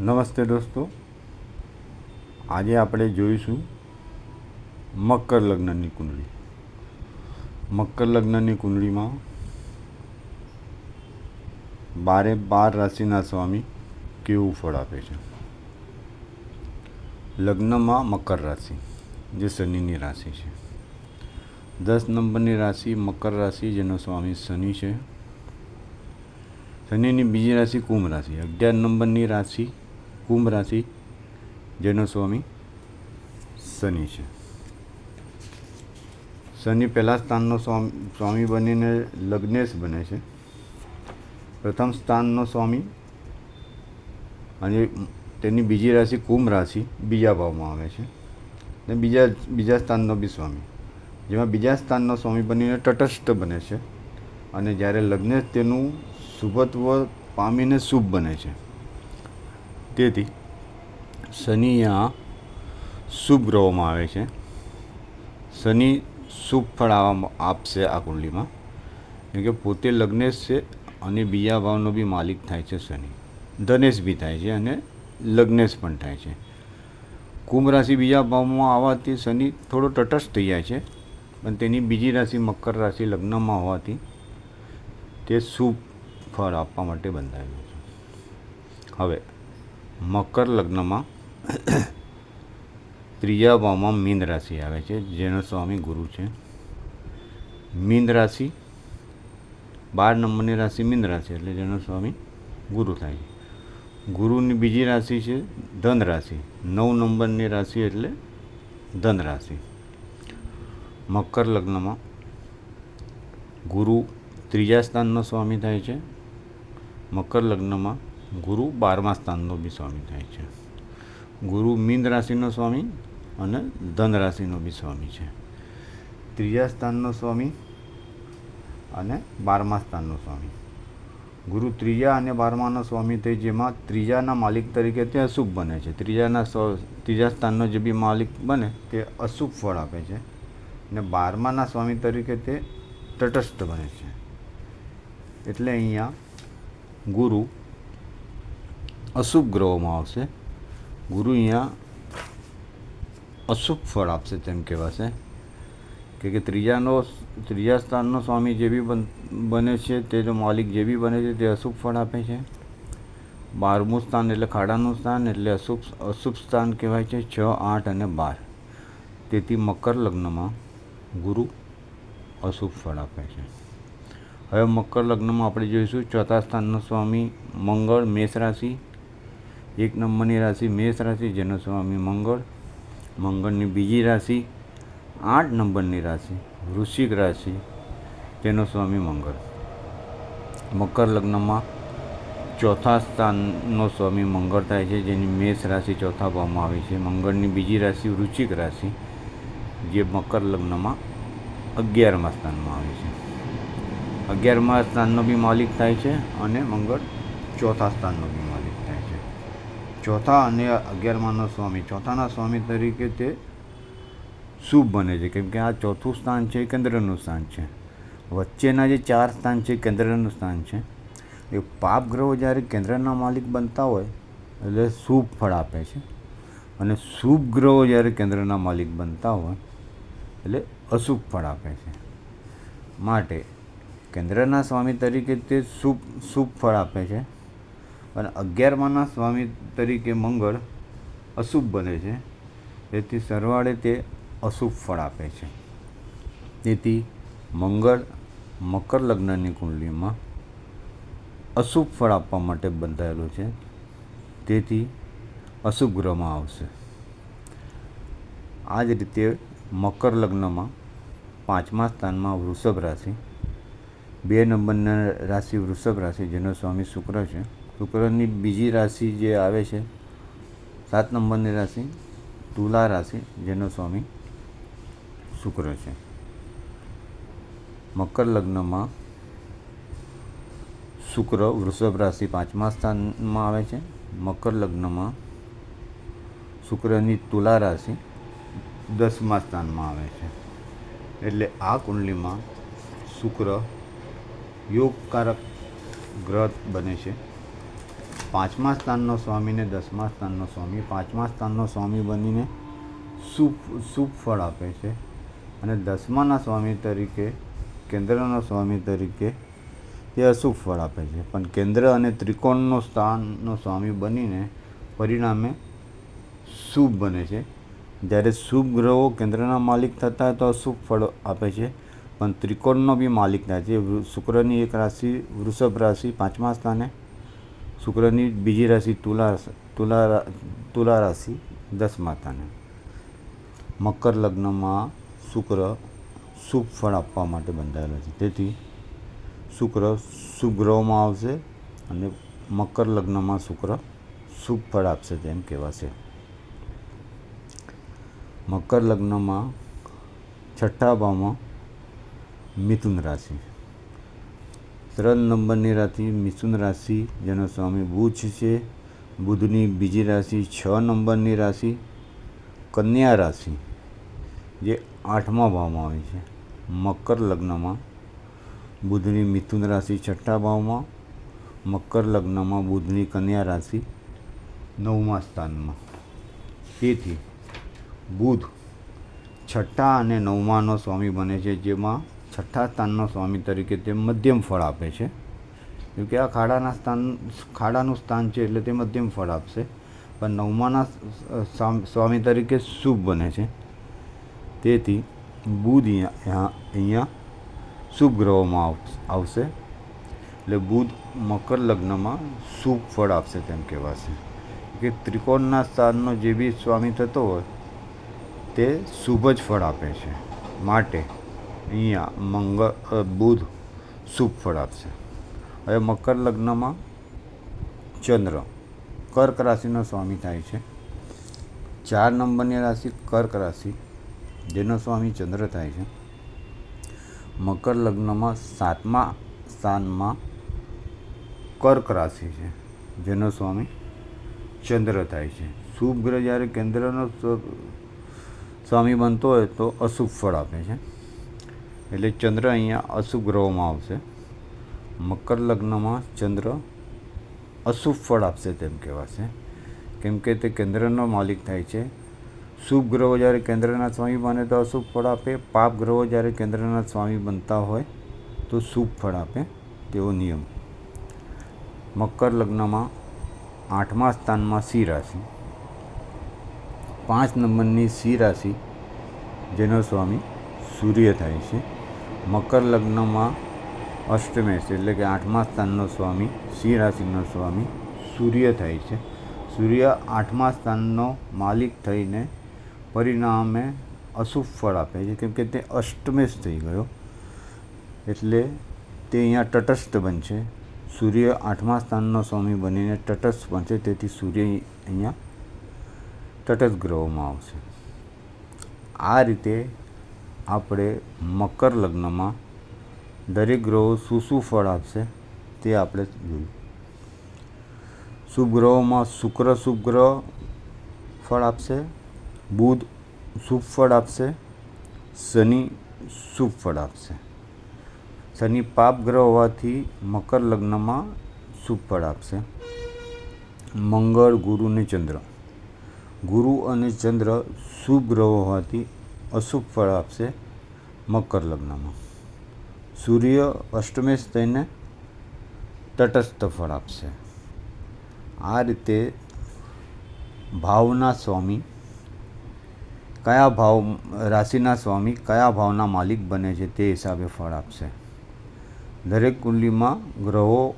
નમસ્તે દોસ્તો. આજે આપણે જોઈશું મકર લગ્નની કુંડળી. મકર લગ્નની કુંડળીમાં બારે બાર રાશિના સ્વામી કેવું ફળ આપે છે? લગ્નમાં મકર રાશિ, જે શનિની રાશિ છે. દસ નંબરની રાશિ મકર રાશિ, જેનો સ્વામી શનિ છે. શનિની બીજી રાશિ કુંભ રાશિ. અગિયાર નંબરની રાશિ કુંભ રાશિ, જેનો સ્વામી શનિ છે. શનિ પહેલા સ્થાનનો સ્વામી સ્વામી બનીને લગ્નેશ બને છે. પ્રથમ સ્થાનનો સ્વામી અને તેની બીજી રાશિ કુંભ રાશિ બીજા ભાવમાં આવે છે. ને બીજા બીજા સ્થાનનો બી સ્વામી. જેમાં બીજા સ્થાનનો સ્વામી બનીને તટસ્થ બને છે અને જ્યારે લગ્નેશ તેનું શુભત્વ પામીને શુભ બને છે. તેથી શનિ આ શુભ ગ્રહોમાં આવે છે. શનિ શુભ ફળ આપશે આ કુંડલીમાં. કેમ કે પોતે લગ્નેશ છે અને બીજા ભાવનો બી માલિક થાય છે શનિ. ધનેશ બી થાય છે અને લગ્નેશ પણ થાય છે. કુંભ રાશિ બીજા ભાવમાં આવવાથી શનિ થોડો તટસ્થ થઈ જાય છે. પણ તેની બીજી રાશિ મકર રાશિ લગ્નમાં હોવાથી તે શુભ ફળ આપવા માટે બંધાયેલું છે. હવે મકર લગ્નમાં ત્રીજા ભાવમાં મીન રાશિ આવે છે, જેનો સ્વામી ગુરુ છે. મીન રાશિ, બાર નંબરની રાશિ મીન રાશિ, એટલે જેનો સ્વામી ગુરુ થાય છે. ગુરુની બીજી રાશિ છે ધન રાશિ, નવ નંબરની રાશિ એટલે ધન રાશિ. મકર લગ્નમાં ગુરુ ત્રીજા સ્થાનનો સ્વામી થાય છે. મકર લગ્નમાં ગુરુ બારમા સ્થાનનો બી સ્વામી થાય છે. ગુરુ મીન રાશિનો સ્વામી અને ધન રાશિનો બી સ્વામી છે. ત્રીજા સ્થાનનો સ્વામી અને બારમા સ્થાનનો સ્વામી. ગુરુ ત્રીજા અને બારમાનો સ્વામી થઈ જેમાં ત્રીજાના માલિક તરીકે તે અશુભ બને છે. ત્રીજાના ત્રીજા સ્થાનનો જે બી માલિક બને તે અશુભ ફળ આપે છે અને બારમાના સ્વામી તરીકે તે તટસ્થ બને છે. એટલે અહીંયા ગુરુ અશુભ ગ્રહોમાં આવશે. ગુરુ અહીંયા અશુભ ફળ આપશે તેમ કહેવાશે. કે કે ત્રીજાનો, ત્રીજા સ્થાનનો સ્વામી જે બી બન છે, તે જો માલિક જે બી બને છે, તે અશુભ ફળ આપે છે. બારમું સ્થાન એટલે ખાડાનું સ્થાન, એટલે અશુભ અશુભ સ્થાન કહેવાય છે, છ, આઠ અને બાર. તેથી મકર લગ્નમાં ગુરુ અશુભ ફળ આપે છે. હવે મકર લગ્નમાં આપણે જોઈશું, ચોથા સ્થાનનો સ્વામી મંગળ, મેષ રાશિ એક નંબરની રાશિ, મેષ રાશિ જેનો સ્વામી મંગળ, મંગળની બીજી રાશિ, આઠ નંબરની રાશિ, વૃશ્ચિક રાશિ તેનો સ્વામી મંગળ. મકર લગ્નમાં ચોથા સ્થાનનો સ્વામી મંગળ થાય છે, જેની મેષ રાશિ ચોથા ભાવમાં આવી છે. મંગળની બીજી રાશિ વૃશ્ચિક રાશિ, જે મકર લગ્નમાં અગિયારમા સ્થાનમાં આવે છે. અગિયારમા સ્થાનનો બી માલિક થાય છે અને મંગળ ચોથા સ્થાનનો બી ચોથા અને અગિયારમાનો સ્વામી. ચોથાના સ્વામી તરીકે તે શુભ બને છે. કેમ કે આ ચોથું સ્થાન છે એ કેન્દ્રનું સ્થાન છે. વચ્ચેના જે ચાર સ્થાન છે એ કેન્દ્રનું સ્થાન છે. એ પાપ ગ્રહો જ્યારે કેન્દ્રના માલિક બનતા હોય, એટલે શુભ ફળ આપે છે. અને શુભ ગ્રહો જ્યારે કેન્દ્રના માલિક બનતા હોય, એટલે અશુભ ફળ આપે છે. માટે કેન્દ્રના સ્વામી તરીકે તે શુભ શુભ ફળ આપે છે. અને અગિયારમાના સ્વામી તરીકે મંગળ અશુભ બને છે. તેથી સરવાળે તે અશુભ ફળ આપે છે. તેથી મંગળ મકર લગ્નની કુંડલીમાં અશુભ ફળ આપવા માટે બંધાયેલું છે. તેથી અશુભ ગ્રહમાં આવશે. આ જ રીતે મકર લગ્નમાં પાંચમા સ્થાનમાં વૃષભ રાશિ, બે નંબરના રાશિ વૃષભ રાશિ, જેનો સ્વામી શુક્ર છે. શુક્રની બીજી રાશિ જે આવે છે, સાત નંબરની રાશિ, તુલા રાશિ, જેનો સ્વામી શુક્ર છે. મકર લગ્નમાં શુક્ર વૃષભ રાશિ પાંચમા સ્થાનમાં આવે છે. મકર લગ્નમાં શુક્રની તુલા રાશિ દસમા સ્થાનમાં આવે છે. એટલે આ કુંડલીમાં શુક્ર યોગકારક ગ્રહ બને છે. પાંચમા સ્થાનનો સ્વામીને દસમા સ્થાનનો સ્વામી. પાંચમા સ્થાનનો સ્વામી બનીને શુભ શુભ ફળ આપે છે. અને દસમાના સ્વામી તરીકે, કેન્દ્રના સ્વામી તરીકે તે અશુભ ફળ આપે છે. પણ કેન્દ્ર અને ત્રિકોણનો સ્થાનનો સ્વામી બનીને પરિણામે શુભ બને છે. જ્યારે શુભ ગ્રહો કેન્દ્રના માલિક થતા તો અશુભ ફળ આપે છે. પણ ત્રિકોણનો બી માલિક થાય છે. શુક્રની એક રાશિ, વૃષભ રાશિ પાંચમા સ્થાને શુક્રની બીજી રાશિ તુલા તુલા તુલા રાશિ દસ માતાને. મકર લગ્નમાં શુક્ર શુભ ફળ આપવા માટે બંધાયેલો છે. તેથી શુક્ર શુભ ગ્રહોમાં આવશે અને મકર લગ્નમાં શુક્ર શુભ ફળ આપશે તેમ કહેવાશે. મકર લગ્નમાં છઠ્ઠા ભાવમાં મિથુન રાશિ. ત્રણ નંબરની રાશિ મિથુન રાશિ, જેનો સ્વામી બુધ છે. બુધની બીજી રાશિ છ નંબરની રાશિ, કન્યા રાશિ, જે આઠમા ભાવમાં આવે છે, મકર લગ્નમાં. બુધની મિથુન રાશિ છઠ્ઠા ભાવમાં, મકર લગ્નમાં બુધની કન્યા રાશિ નવમા સ્થાનમાં. તેથી બુધ છઠ્ઠા અને નવમાનો સ્વામી બને છે, જેમાં છઠ્ઠા સ્થાનનો સ્વામી તરીકે તે મધ્યમ ફળ આપે છે. કેમ કે આ ખાડાના સ્થાન, ખાડાનું સ્થાન છે એટલે તે મધ્યમ ફળ આપશે. પણ નવમાના સ્વામી તરીકે શુભ બને છે. તેથી બુધ અહીંયા અહીંયા શુભ ગ્રહોમાં આવશે. એટલે બુધ મકર લગ્નમાં શુભ ફળ આપશે તેમ કહેવાશે. કે ત્રિકોણના સ્થાનનો જે બી સ્વામી થતો હોય, તે શુભ જ ફળ આપે છે, માટે. અહીંયા મંગળ બુધ, શુભ ફળ આપશે. હવે મકર લગ્નમાં ચંદ્ર. કર્ક રાશિનો સ્વામી થાય છે. ચાર નંબરની રાશિ કર્ક રાશિ, જેનો સ્વામી ચંદ્ર થાય છે. મકર લગ્નમાં સાતમા સ્થાનમાં કર્ક રાશિ છે, જેનો સ્વામી ચંદ્ર થાય છે. શુભ ગ્રહ જ્યારે કેન્દ્રનો સ્વામી બનતો હોય તો અશુભ ફળ આપે છે. એટલે ચંદ્ર અહીંયા અશુભ ગ્રહોમાં આવશે. મકર લગ્નમાં ચંદ્ર અશુભ ફળ આપશે તેમ કહેવાશે. કેમ કે તે કેન્દ્રનો માલિક થાય છે. શુભ ગ્રહો જ્યારે કેન્દ્રના સ્વામી બને તો અશુભ ફળ આપે. પાપ ગ્રહો જ્યારે કેન્દ્રના સ્વામી બનતા હોય તો શુભ ફળ આપે તેવો નિયમ. મકર લગ્નમાં આઠમા સ્થાનમાં સિંહ રાશિ. પાંચ નંબરની સિંહ રાશિ જેનો સ્વામી સૂર્ય થાય છે. મકર લગ્નમાં અષ્ટમેશ એટલે કે આઠમા સ્થાનનો સ્વામી સિંહ રાશિનો સ્વામી સૂર્ય થાય છે. સૂર્ય આઠમા સ્થાનનો માલિક થઈને પરિણામે અશુભ ફળ આપે છે, કેમ કે તે અષ્ટમેશ થઈ ગયો. એટલે તે અહીંયા તટસ્થ બનશે. સૂર્ય આઠમા સ્થાનનો સ્વામી બનીને તટસ્થ બનશે, તેથી સૂર્ય અહીંયા તટસ્થ ગ્રહોમાં આવશે. આ રીતે આપણે મકર લગ્નમાં દરેક ગ્રહો શું શું ફળ આપશે તે આપણે જોયું શુભ ગ્રહોમાં શુક્ર શુભ ગ્રહ ફળ આપશે, બુધ શુભ ફળ આપશે, શનિ શુભ ફળ આપશે. શનિ પાપ ગ્રહ હોવાથી મકર લગ્નમાં શુભ ફળ આપશે. મંગળ ગુરુ અને ચંદ્ર. ગુરુ અને ચંદ્ર શુભ ગ્રહો હોવાથી અશુભ ફળ આપશે મકર લગ્નમાં. સૂર્ય અષ્ટમેશ થઈને તટસ્થ ફળ આપશે. આ રીતે ભાવના સ્વામી કયા ભાવ, રાશિના સ્વામી કયા ભાવના માલિક બને છે તે હિસાબે ફળ આપશે. દરેક કુંડલીમાં ગ્રહો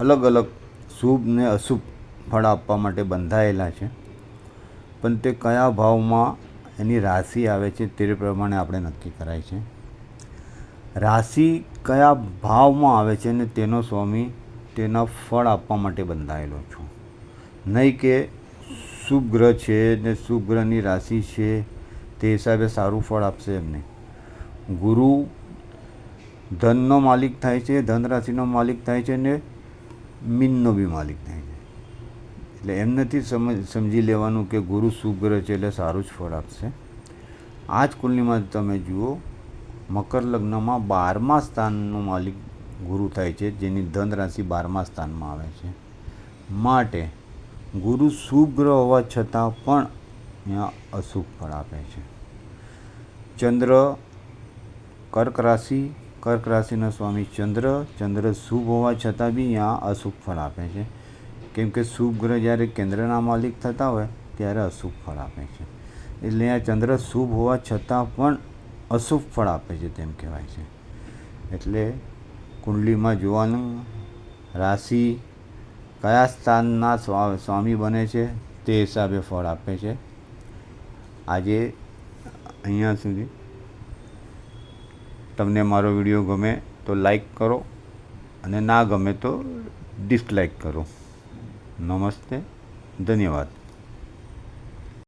અલગ અલગ શુભ ને અશુભ ફળ આપવા માટે બંધાયેલા છે. પણ તે કયા ભાવમાં એની રાશિ આવે છે તે પ્રમાણે આપણે નક્કી કરાય છે. રાશિ કયા ભાવમાં આવે છે ને તેનો સ્વામી તેના ફળ આપવા માટે બંધાયેલો છું. નહીં કે શુભ ગ્રહ છે ને શુભ ગ્રહની રાશિ છે તે હિસાબે સારું ફળ આપશે એમને. ગુરુ ધનનો માલિક થાય છે ધન રાશિનો માલિક થાય છે ને મીનનો બી માલિક થાય છે. એટલે એમ નથી સમજ, સમજી લેવાનું કે ગુરુ શુભ છે એટલે સારું જ ફળ આપશે. આ જ કુંડલીમાં તમે જુઓ, મકર લગ્નમાં બારમા સ્થાનનો માલિક ગુરુ થાય છે, જેની ધન રાશિ બારમા સ્થાનમાં આવે છે. માટે ગુરુ શુભ હોવા છતાં પણ અહીંયા અશુભ ફળ આપે છે. ચંદ્ર કર્ક રાશિ, કર્ક રાશિના સ્વામી ચંદ્ર ચંદ્ર શુભ હોવા છતાં બી અહીંયા અશુભ ફળ આપે છે. કેમ કે શુભ ગ્રહ જ્યારે કેન્દ્રના માલિક થતા હોય, ત્યારે અશુભ ફળ આપે છે. એટલે આ ચંદ્ર શુભ હોવા છતાં પણ અશુભ ફળ આપે છે તેમ કહેવાય છે. એટલે કુંડલીમાં જોવાનું, રાશિ કયા સ્થાનના સ્વા, સ્વામી બને છે તે હિસાબે ફળ આપે છે. આજે, અહીંયા સુધી. તમને મારો વીડિયો ગમે તો લાઈક કરો અને ના ગમે તો ડિસલાઈક કરો. નમસ્તે ધન્યવાદ.